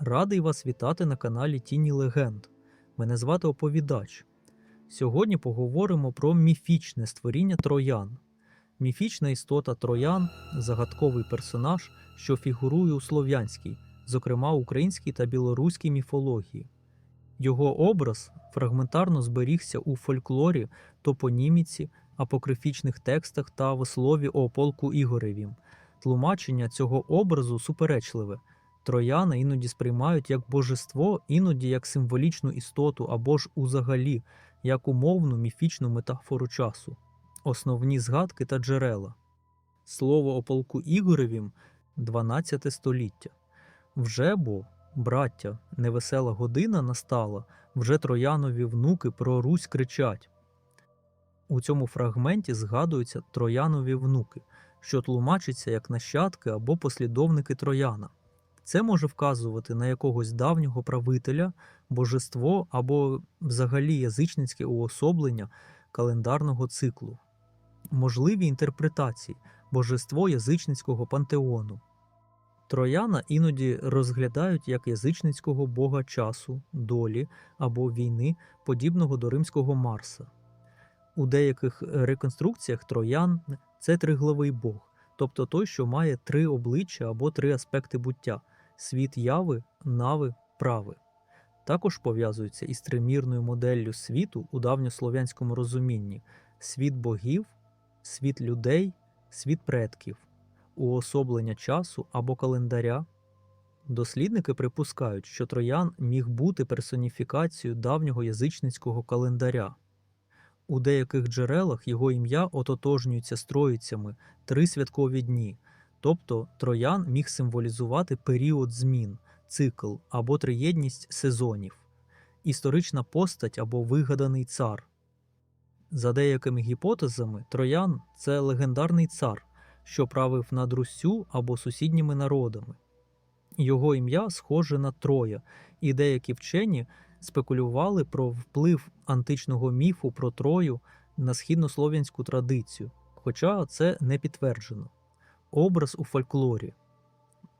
Радий вас вітати на каналі Тіні Легенд. Мене звати Оповідач. Сьогодні поговоримо про міфічне створіння троян. Міфічна істота троян загадковий персонаж, що фігурує у слов'янській, зокрема українській та білоруській міфології. Його образ фрагментарно зберігся у фольклорі, топоніміці, апокрифічних текстах та вислові о полку Ігоревім. Тлумачення цього образу суперечливе. Трояна іноді сприймають як божество, іноді як символічну істоту або ж узагалі як умовну міфічну метафору часу, основні згадки та джерела. Слово о полку Ігоревім 12 століття. Вже бо, браття, невесела година настала, вже троянові внуки про Русь кричать. У цьому фрагменті згадуються троянові внуки, що тлумачиться як нащадки або послідовники трояна. Це може вказувати на якогось давнього правителя, божество або взагалі язичницьке уособлення календарного циклу. Можливі інтерпретації божество язичницького пантеону. Трояна іноді розглядають як язичницького бога часу, долі або війни, подібного до римського Марса. У деяких реконструкціях троян це триглавий бог, тобто той, що має три обличчя або три аспекти буття світ яви, нави, прави. Також пов'язується із тримірною моделлю світу у давньослов'янському розумінні світ богів, світ людей, світ предків, уособлення часу або календаря. Дослідники припускають, що троян міг бути персоніфікацією давнього язичницького календаря. У деяких джерелах його ім'я ототожнюється з троїцями три святкові дні, тобто троян міг символізувати період змін, цикл або триєдність сезонів, історична постать або вигаданий цар. За деякими гіпотезами, троян це легендарний цар, що правив над Руссю або сусідніми народами. Його ім'я схоже на Троя, і деякі вчені спекулювали про вплив античного міфу про Трою на східнослов'янську традицію, хоча це не підтверджено. Образ у фольклорі.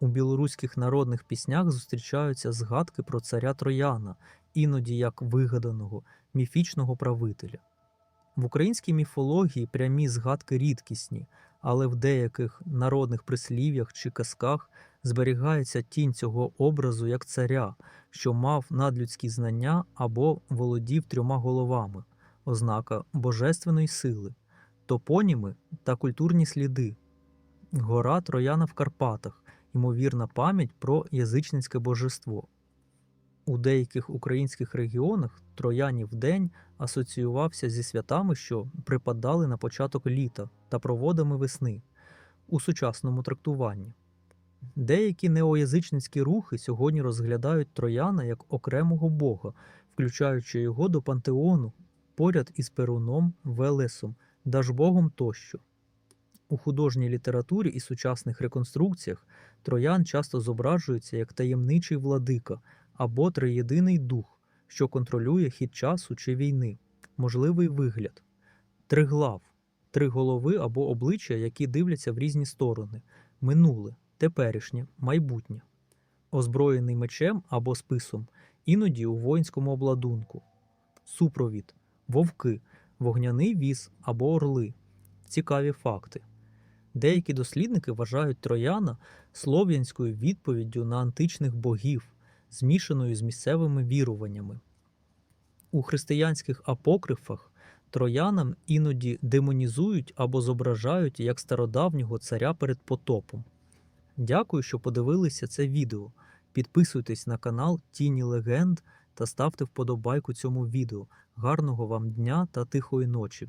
У білоруських народних піснях зустрічаються згадки про царя Трояна, іноді як вигаданого, міфічного правителя. В українській міфології прямі згадки рідкісні, але в деяких народних прислів'ях чи казках зберігається тінь цього образу як царя, що мав надлюдські знання або володів трьома головами, ознака божественної сили, топоніми та культурні сліди. Гора Трояна в Карпатах, ймовірна пам'ять про язичницьке божество. У деяких українських регіонах Троянів день асоціювався зі святами, що припадали на початок літа та проводами весни у сучасному трактуванні. Деякі неоязичницькі рухи сьогодні розглядають Трояна як окремого бога, включаючи його до пантеону поряд із Перуном, Велесом, Дажбогом тощо. У художній літературі і сучасних реконструкціях троян часто зображується як таємничий владика або триєдиний дух, що контролює хід часу чи війни, можливий вигляд, триглав, три голови або обличчя, які дивляться в різні сторони, минуле, теперішнє, майбутнє, озброєний мечем або списом, іноді у воїнському обладунку, супровід, вовки, вогняний віз або орли. Цікаві факти. Деякі дослідники вважають трояна слов'янською відповіддю на античних богів, змішаною з місцевими віруваннями. У християнських апокрифах троянам іноді демонізують або зображають як стародавнього царя перед потопом. Дякую, що подивилися це відео. Підписуйтесь на канал Тіні Легенд та ставте вподобайку цьому відео. Гарного вам дня та тихої ночі!